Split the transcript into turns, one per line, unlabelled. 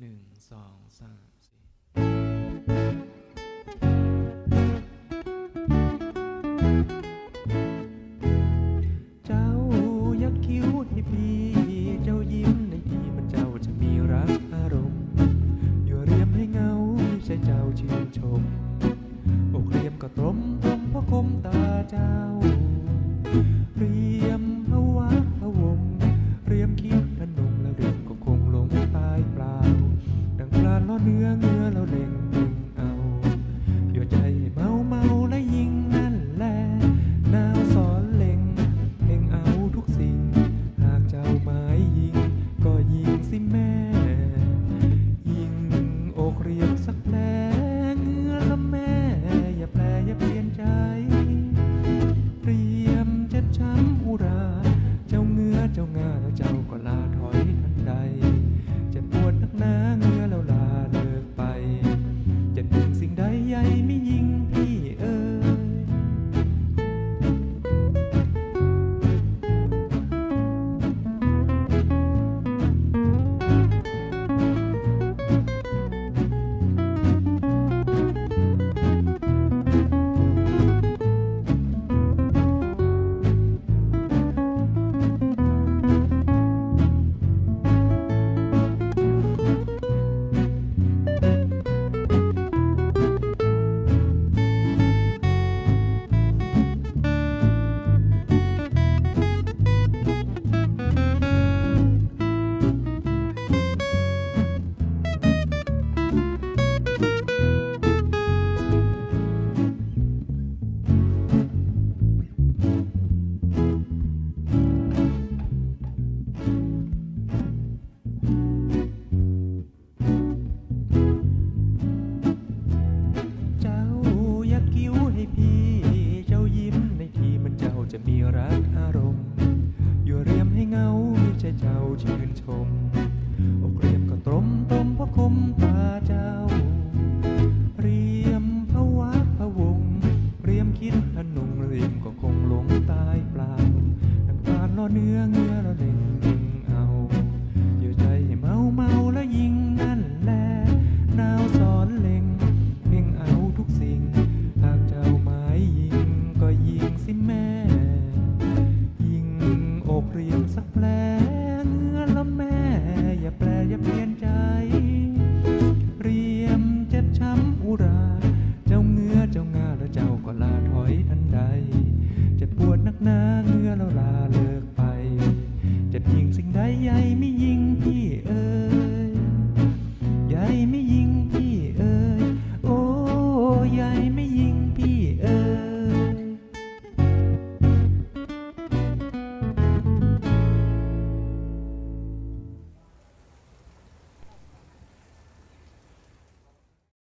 หนึ่งสองสามสี่
เจ้ายักคิ้วให้พี่ เจ้ายิ้มในทีมันเจ้าจะมีรักอารมณ์ อยู่าเรียมให้เงาไม่ใช่เจ้าชื่นชม อกเรียมก็ตรมตรมเพราะคมตาเจ้า เนื้อเนื้อเราเล่งดึงเอาอย่าใจเมาเมาและยิงนั่นแหละนาวสอนเล่งเล่งเอาทุกสิ่ง หากเจ้าหมายยิง ก็ยิงสิแม่ ยิงอกเรียบสักแผลเงื้อละแม่ อย่าแปลอย่าเปลี่ยนใจ เตรียมเจ็บช้ำอุรา เจ้าเงื้อเจ้างาแล้วเจ้าก็ลา งสิ่งใดใหญ่ไม่ยิ่งะมีรักอารมณ์ อยู่เรียมให้เงามีใจเจ้าชื่นชม อกเรียมก็ตรมตรมเพราะคมตาเจ้า เรียมพะวักพะวง เรียมคิดพนุ่งเรียมก็คงหลงตายเปล่าน้ำตาลล่อเนื้อเงือ แปลเนื้อละแม่ อย่าแปลอย่าเปลี่ยนใจ เรียมเจ็บช้ำอุรา